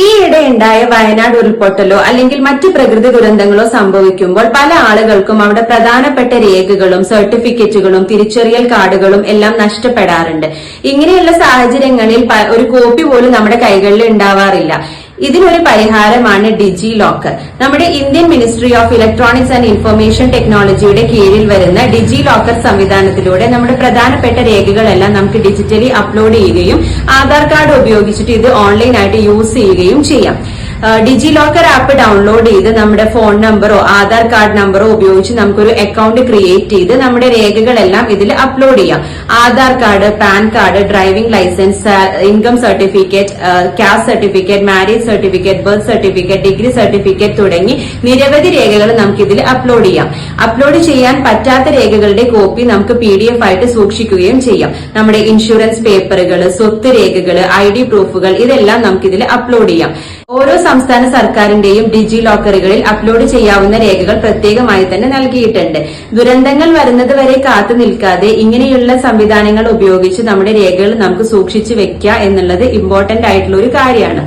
ഈയിടെ ഉണ്ടായ വയനാട് ഉരുൾപൊട്ടലോ അല്ലെങ്കിൽ മറ്റ് പ്രകൃതി ദുരന്തങ്ങളോ സംഭവിക്കുമ്പോൾ പല ആളുകൾക്കും അവിടെ പ്രധാനപ്പെട്ട രേഖകളും സർട്ടിഫിക്കറ്റുകളും തിരിച്ചറിയൽ കാർഡുകളും എല്ലാം നഷ്ടപ്പെടാറുണ്ട്. ഇങ്ങനെയുള്ള സാഹചര്യങ്ങളിൽ ഒരു കോപ്പി പോലും നമ്മുടെ കൈകളിൽ ഉണ്ടാവാറില്ല. ഇതിനൊരു പരിഹാരമാണ് ഡിജി ലോക്കർ നമ്മുടെ Indian ministry of electronics and information ടെക്നോളജിയുടെ കീഴിൽ വരുന്ന ഡിജി ലോക്കർ സംവിധാനത്തിലൂടെ നമ്മുടെ പ്രധാനപ്പെട്ട രേഖകളെല്ലാം നമുക്ക് ഡിജിറ്റലി അപ്ലോഡ് ചെയ്യുകയും ആധാർ കാർഡ് ഉപയോഗിച്ചിട്ട് ഇത് ഓൺലൈനായിട്ട് യൂസ് ചെയ്യുകയും ചെയ്യാം. ഡിജി ലോക്കർ ആപ്പ് ഡൗൺലോഡ് ചെയ്ത് നമ്മുടെ ഫോൺ നമ്പറോ ആധാർ കാർഡ് നമ്പറോ ഉപയോഗിച്ച് നമുക്കൊരു അക്കൗണ്ട് ക്രിയേറ്റ് ചെയ്ത് നമ്മുടെ രേഖകളെല്ലാം ഇതിൽ അപ്ലോഡ് ചെയ്യാം. Aadhaar card PAN card driving licence income certificate caste certificate marriage certificate birth certificate degree certificate തുടങ്ങി നിരവധി രേഖകൾ നമുക്ക് ഇതിൽ അപ്ലോഡ് ചെയ്യാം. അപ്ലോഡ് ചെയ്യാൻ പറ്റാത്ത രേഖകളുടെ കോപ്പി നമുക്ക് പി ഡി എഫ് ആയിട്ട് സൂക്ഷിക്കുകയും ചെയ്യാം. നമ്മുടെ ഇൻഷുറൻസ് പേപ്പറുകൾ സ്വത്ത് രേഖകൾ ഐ ഡി പ്രൂഫുകൾ ഇതെല്ലാം നമുക്ക് ഇതിൽ അപ്ലോഡ് ചെയ്യാം. ഓരോ സംസ്ഥാന സർക്കാരിന്റെയും ഡിജി ലോക്കറുകളിൽ അപ്ലോഡ് ചെയ്യാവുന്ന രേഖകൾ പ്രത്യേകമായി തന്നെ നൽകിയിട്ടുണ്ട്. ദുരന്തങ്ങൾ വരുന്നതുവരെ കാത്തു നിൽക്കാതെ ഇങ്ങനെയുള്ള സംവിധാനങ്ങൾ ഉപയോഗിച്ച് നമ്മുടെ രേഖകൾ നമുക്ക് സൂക്ഷിച്ചു വെക്കുക എന്നുള്ളത് ഇമ്പോർട്ടന്റ് ആയിട്ടുള്ള ഒരു കാര്യമാണ്.